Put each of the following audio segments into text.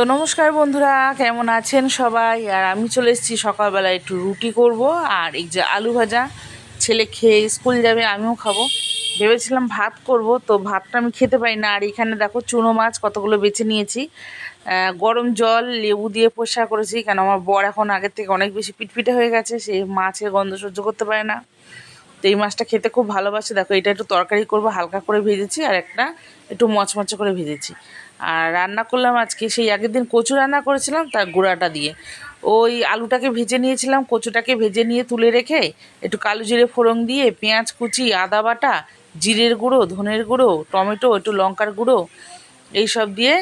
তো নমস্কার বন্ধুরা, কেমন আছেন সবাই? আর আমি চলে এসেছি সকালবেলা একটু রুটি করব আর এই যে আলু ভাজা। ছেলে খেয়ে স্কুল যাবে, আমিও খাব। ভেবেছিলাম ভাত করব, তো ভাতটা আমি খেতে পারি না। আর এখানে দেখো চুনো মাছ কতগুলো বেছে নিয়েছি। গরম জল, লেবু দিয়ে পরিষ্কার করেছি। কেন, আমার বর এখন আগের থেকে অনেক বেশি পিটপিটে হয়ে গেছে, সে মাছের গন্ধ সহ্য করতে পারে না। তো এই মাছটা খেতে খুব ভালোবাসে। দেখো, এটা একটু তরকারি করব, হালকা করে ভেজেছি, আর একটা একটু মচমচে করে ভেজেছি। আর রান্না করলাম আজকে, সেই আগের দিন কচু রান্না করেছিলাম তার গুঁড়াটা দিয়ে। ওই আলুটাকে ভেজে নিয়েছিলাম, কচুটাকে ভেজে নিয়ে তুলে রেখে একটু কালো জিরে ফোড়ন দিয়ে পেঁয়াজ কুচি, আদা বাটা, জিরের গুঁড়ো, ধনের গুঁড়ো, টমেটো, একটু লঙ্কার গুঁড়ো, এইসব দিয়ে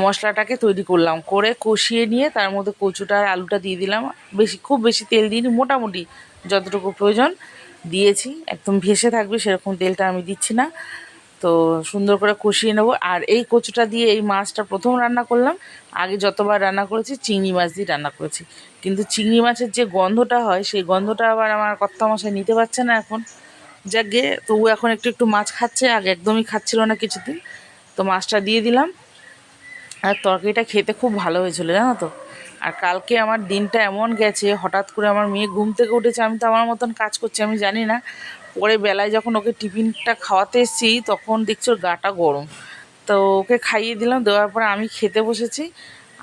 মশলাটাকে তৈরি করলাম। করে কষিয়ে নিয়ে তার মধ্যে কচুটা আর আলুটা দিয়ে দিলাম। বেশি, খুব বেশি তেল দিইনি, মোটামুটি যতটুকু প্রয়োজন। দিয়েছি, একদম ভেসে থাকবে সেরকম তেলটা আমি দিচ্ছি না। তো সুন্দর করে কষিয়ে নেব। আর এই কচুটা দিয়ে এই মাছটা প্রথম রান্না করলাম, আগে যতবার রান্না করেছি চিংড়ি মাছ দিয়ে রান্না করেছি। কিন্তু চিংড়ি মাছের যে গন্ধটা হয়, সেই গন্ধটা আবার আমার কর্তা নিতে পারছে না এখন। যাকে তবু এখন একটু একটু মাছ খাচ্ছে, আগে একদমই খাচ্ছিল না কিছুদিন। তো মাছটা দিয়ে দিলাম। আর তরকারিটা খেতে খুব ভালো হয়েছিল, জানো তো? আর কালকে আমার দিনটা এমন গেছে, হঠাৎ করে আমার মেয়ে ঘুম থেকে উঠেছে, আমি তো আমার মতন কাজ করছি, আমি জানি না। পরে বেলায় যখন ওকে টিফিনটা খাওয়াতে এসেছি, তখন দেখছি ওর গাটা গরম। তো ওকে খাইয়ে দিলাম, দেওয়ার পরে আমি খেতে বসেছি।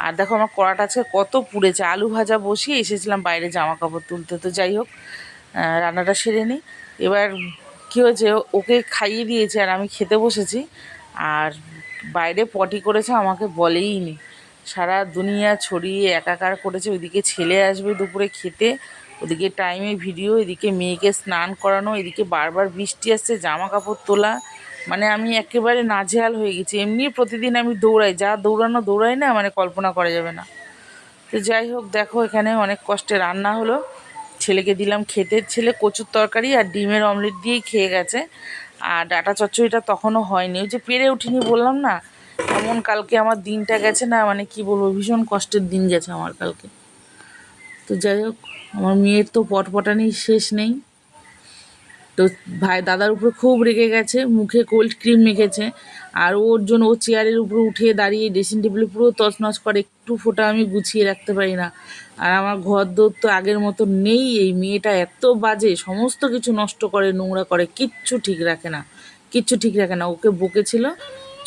আর দেখো আমার কড়াটা আজকে কত পুড়েছে, আলু ভাজা বসিয়ে এসেছিলাম বাইরে জামা কাপড় তুলতে। তো যাই হোক রান্নাটা সেরে নিই। এবার কী হয়েছে, ওকে খাইয়ে দিয়েছে আর আমি খেতে বসেছি। আর বাইরে পটি করেছে, আমাকে বলেই নি সারা দুনিয়া ছড়িয়ে একাকার করেছে, ওইদিকে ছেলে আসবে দুপুরে খেতে, ওদিকে টাইমে ভিডিও এদিকে মেয়েকে স্নান করানো, এদিকে বারবার বৃষ্টি আসছে জামা কাপড় তোলা। মানে আমি একেবারে নাজেহাল হয়ে গেছি। এমনি প্রতিদিন আমি দৌড়াই, যা দৌড়ানো দৌড়াই না মানে কল্পনা করা যাবে না। তো যাই হোক, দেখো এখানে অনেক কষ্টে রান্না হলো। ছেলেকে দিলাম খেতে, ছেলে কচুর তরকারি আর ডিমের অমলেট দিয়েই খেয়ে গেছে। আর ডাটা চচ্চড়িটা তখনও হয়নি। ওই যে পেরে উঠিনি বললাম না, এমন কালকে আমার দিনটা গেছে না মানে কি বলব, ভীষণ কষ্টের দিন গেছে আমার কালকে। তো যাই হোক, আমার মেয়ের তো পটপটানি শেষ নেই। তো ভাই, দাদার উপরে খুব রেগে গেছে, মুখে কোল্ড ক্রিম মেখেছে। আর ওর জন্য ও চেয়ারের উপরে উঠে দাঁড়িয়ে ড্রেসিং টেবিলে পুরো তছনছ করে, একটু ফোঁটা আমি গুছিয়ে রাখতে পারি না। আর আমার ঘর দৌড় তো আগের মতো নেই, এই মেয়েটা এত বাজে, সমস্ত কিছু নষ্ট করে, নোংরা করে, কিচ্ছু ঠিক রাখে না, কিচ্ছু ঠিক রাখে না। ওকে বকেছিল,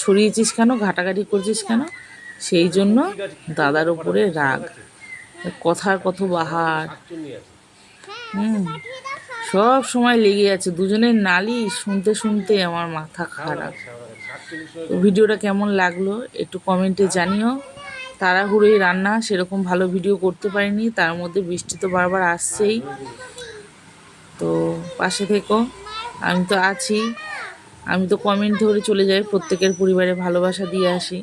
ছড়িয়েছিস কেন, ঘাটাঘাটি করছিস কেন? সেই জন্য দাদার উপরে রাগ। কথার কত বাহার। হুম, সব সময় লেগে আছে, দুজনের নালি শুনতে শুনতে আমার মাথা খারাপ। ভিডিওটা কেমন লাগল একটু কমেন্টে জানিও। তাড়াহুড়োই রান্না সেরকম ভালো ভিডিও করতে পারিনি, তার মধ্যে বৃষ্টি তো বারবার আসছেই। তো পাশে থেকো, আমি তো আছি। আমি তো কমেন্ট ধরে চলে যাই, প্রত্যেকের পরিবারে ভালোবাসা দিয়ে আসি।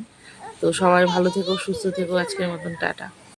তো সবাই ভালো থেকো, সুস্থ থেকো, আজকের মতন টাটা।